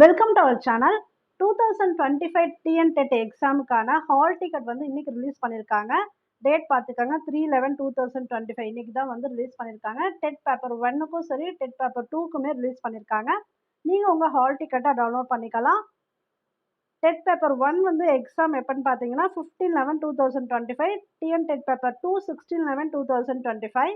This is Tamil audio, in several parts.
Welcome to our channel two thousand twenty five TN TET எக்ஸாமுக்கான hall ticket வந்து இன்னைக்கு ரிலீஸ் பண்ணியிருக்காங்க டேட் பார்த்துக்கோங்க. Three eleven two thousand twenty five இன்னைக்கு தான் வந்து ரிலீஸ் பண்ணியிருக்காங்க டெட் பேப்பர் ஒன்னுக்கும் சரி டெட் பேப்பர் டூக்குமே ரிலீஸ் பண்ணியிருக்காங்க நீங்கள் உங்கள் ஹால் டிக்கெட்டை டவுன்லோட் பண்ணிக்கலாம். டெட் பேப்பர் ஒன் வந்து எக்ஸாம் எப்போன்னு பார்த்தீங்கன்னா fifteen eleven two thousand twenty five TN TET paper two sixteen eleven two thousand twenty five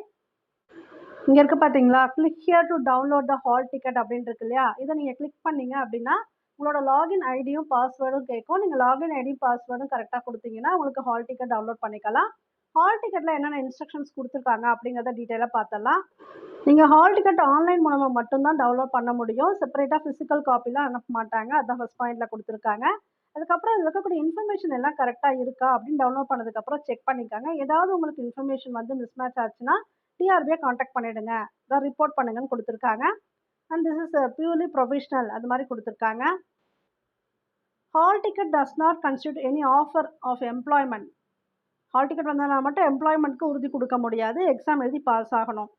இங்கே இருக்க பார்த்தீங்களா click here to download the hall ticket அப்படின்னு இருக்கு இல்லையா? இதை நீங்கள் கிளிக் பண்ணீங்க அப்படின்னா உங்களோட லாகின் ஐடியும் பாஸ்வேர்டும் கேட்கும். நீங்கள் லாகின் ஐடியும் பாஸ்வேர்டும் கரெக்டாக கொடுத்தீங்கன்னா உங்களுக்கு ஹால் டிக்கெட் டவுன்லோட் பண்ணிக்கலாம். ஹால் டிக்கெட்டில் என்னென்ன இன்ஸ்ட்ரக்ஷன்ஸ் கொடுத்துருக்காங்க அப்படிங்கிறத டீட்டெயிலாக பார்த்தலாம் நீங்கள் ஹால் டிக்கெட் ஆன்லைன் மூலமாக மட்டும்தான் டவுன்லோட் பண்ண முடியும். செப்பரேட்டாக ஃபிசிக்கல் காப்பிலாம் அனுப்ப மாட்டாங்க. அதான் ஃபஸ்ட் பாயிண்டில் கொடுத்துருக்காங்க. அதுக்கப்புறம் இதில் இருக்கக்கூடிய இன்ஃபர்மேஷன் எல்லாம் கரெக்டாக இருக்கா அப்படின்னு டவுன்லோட் பண்ணதுக்கப்புறம் செக் பண்ணிக்காங்க. ஏதாவது உங்களுக்கு இன்ஃபர்மேஷன் வந்து மிஸ்மேட்ச் ஆச்சுன்னா டிஆர்பியை காண்டாக்ட் பண்ணிவிடுங்க அதான் ரிப்போர்ட் பண்ணுங்கன்னு கொடுத்துருக்காங்க. And this is purely professional அது மாதிரி கொடுத்துருக்காங்க. Hall ticket does not constitute any offer of employment hall ticket வந்ததுனா மட்டும் எம்ப்ளாய்மெண்ட்க்கு உறுதி கொடுக்க முடியாது. எக்ஸாம் எழுதி பாஸ் ஆகணும்.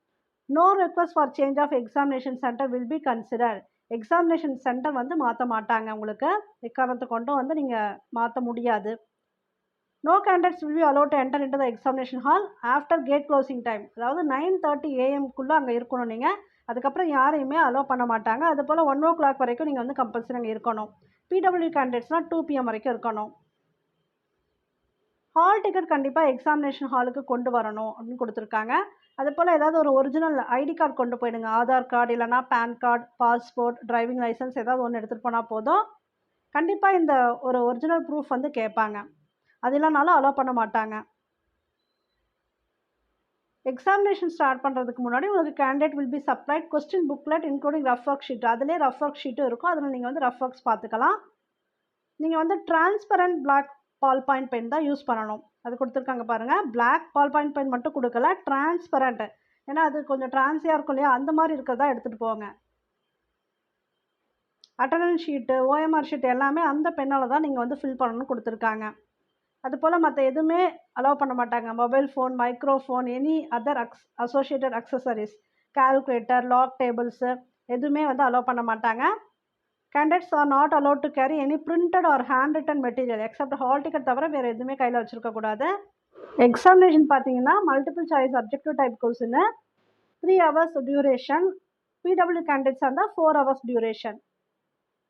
No request for change of examination centre will be consider examination centre வந்து மாற்ற மாட்டாங்க. உங்களுக்கு எக்காரணத்தை கொண்டும் வந்து நீங்கள் மாற்ற முடியாது. No candidates will be allot to enter into the examination hall after gate closing time அதாவது நைன் தேர்ட்டி ஏஎம்குள்ளே அங்கே இருக்கணும் நீங்கள் அதுக்கப்புறம் யாரையுமே அலோவ் பண்ண மாட்டாங்க. அது போல் ஒன் ஓ கிளாக் வரைக்கும் நீங்கள் வந்து கம்பல்சரி அங்கே இருக்கணும். பிடபிள்யூ கேண்டிடேட்ஸ்னால் டூ பிஎம் வரைக்கும் இருக்கணும். ஹால் டிக்கெட் கண்டிப்பாக எக்ஸாமினேஷன் ஹாலுக்கு கொண்டு வரணும் அப்படின்னு கொடுத்துருக்காங்க. அது போல் ஏதாவது ஒரு ஒரிஜினல் ஐடி கார்டு கொண்டு போயிடுங்க. ஆதார் கார்டு இல்லைனா PAN card passport driving licence ஏதாவது ஒன்று எடுத்துகிட்டு போனால் போதும். கண்டிப்பாக இந்த ஒரு ஒரிஜினல் ப்ரூஃப் வந்து கேட்பாங்க. அதெல்லாம்னாலும் அலோவ் பண்ண மாட்டாங்க. எக்ஸாமினேஷன் ஸ்டார்ட் பண்ணுறதுக்கு முன்னாடி உங்களுக்கு candidate will be supplied question booklet including rough work sheet அதிலே ரஃப் ஒர்க் ஷீட்டும் இருக்கும். அதில் நீங்கள் வந்து ரஃப் ஒர்க்ஸ் பார்த்துக்கலாம். நீங்கள் வந்து transparent black ball point pen தான் யூஸ் பண்ணணும். அது கொடுத்துருக்காங்க பாருங்கள் பிளாக் பால் பாயிண்ட் பென் மட்டும் கொடுக்கல டிரான்ஸ்பரண்ட் ஏன்னா அது கொஞ்சம் டிரான்ஸியாக இருக்கும் இல்லையா? அந்த மாதிரி இருக்கிறதா எடுத்துகிட்டு போங்க. அட்டண்டன்ஸ் ஷீட்டு ஓஎம்ஆர் ஷீட் எல்லாமே அந்த பெண்ணால் தான் நீங்கள் வந்து ஃபில் பண்ணணும்னு கொடுத்துருக்காங்க. அது போல் மற்ற எதுவுமே அலோவ் பண்ண மாட்டாங்க. Mobile phone microphone any other Aks associated accessories calculator log tables எதுவுமே வந்து அலோவ் பண்ண மாட்டாங்க. Candidates are not allow to carry any printed or hand written material except hall ticket தவிர வேறு எதுவுமே கையில் வச்சுருக்கக்கூடாது எக்ஸாமினேஷன் பார்த்தீங்கன்னா multiple choice objective type question three hours duration PW கேண்டிடேட்ஸாக இருந்தால் ஃபோர் ஹவர்ஸ் டியூரேஷன்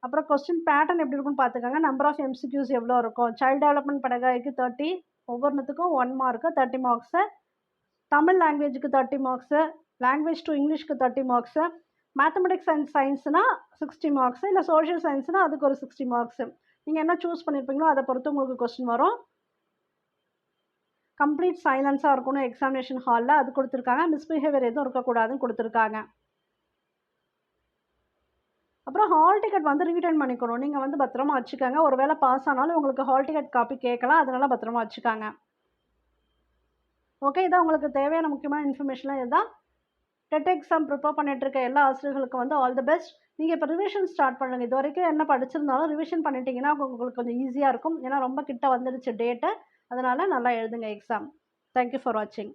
அப்புறம் கொஸ்டின் பேட்டர்ன் எப்படி இருக்குன்னு பார்த்துக்கோங்க. நம்பர் ஆஃப் எம்சிக்யூஸ் எவ்வளோ இருக்கும்? சைல்டு டெவலப்மெண்ட் படகாய்க்கு தேர்ட்டி ஒவ்வொன்றுத்துக்கும் one mark thirty marks Tamil லாங்குவேஜுக்கு thirty marks language to இங்கிலீஷ்க்கு தேர்ட்டி மார்க்ஸு மேத்தமெட்டிக்ஸ் அண்ட் சயின்ஸ்னால் சிக்ஸ்டி மார்க்ஸு இல்லை சோஷியல் சயின்ஸ்னால் அதுக்கு ஒரு சிக்ஸ்டி மார்க்ஸு நீங்கள் என்ன சூஸ் பண்ணியிருப்பீங்களோ அதை பொறுத்து உங்களுக்கு கொஸ்டின் வரும். கம்ப்ளீட் சைலன்ஸாக இருக்கணும் எக்ஸாமினேஷன் ஹாலில் அது கொடுத்துருக்காங்க. மிஸ்பிஹேவியர் எதுவும் இருக்கக்கூடாதுன்னு கொடுத்துருக்காங்க. அப்புறம் ஹால் டிக்கெட் வந்து ரீட்டர்ன் பண்ணிக்கணும். நீங்கள் வந்து பத்திரமா வச்சுக்கோங்க. ஒரு வேளை பாஸ் ஆனாலும் உங்களுக்கு ஹால் டிக்கெட் காப்பி கேட்கலாம். அதனால் பத்திரமா வச்சுக்காங்க. ஓகே இதான் உங்களுக்கு தேவையான முக்கியமான இன்ஃபர்மேஷன்லாம் இதுதான் டெட் எக்ஸாம் ப்ரிப்பேர் பண்ணிகிட்ருக்க இருக்க எல்லா ஆசிரியர்களுக்கும் வந்து ஆல் தி பெஸ்ட் நீங்கள் இப்போ ரிவிஷன் ஸ்டார்ட் பண்ணுங்கள் இது வரைக்கும் என்ன படிச்சிருந்தாலும் ரிவிஷன் பண்ணிட்டீங்கன்னா உங்களுக்கு கொஞ்சம் ஈஸியாக இருக்கும். ஏன்னா ரொம்ப கிட்ட வந்துடுச்சு டேட்டு அதனால் நல்லா எழுதுங்க எக்ஸாம் தேங்க்யூ ஃபார் வாட்சிங்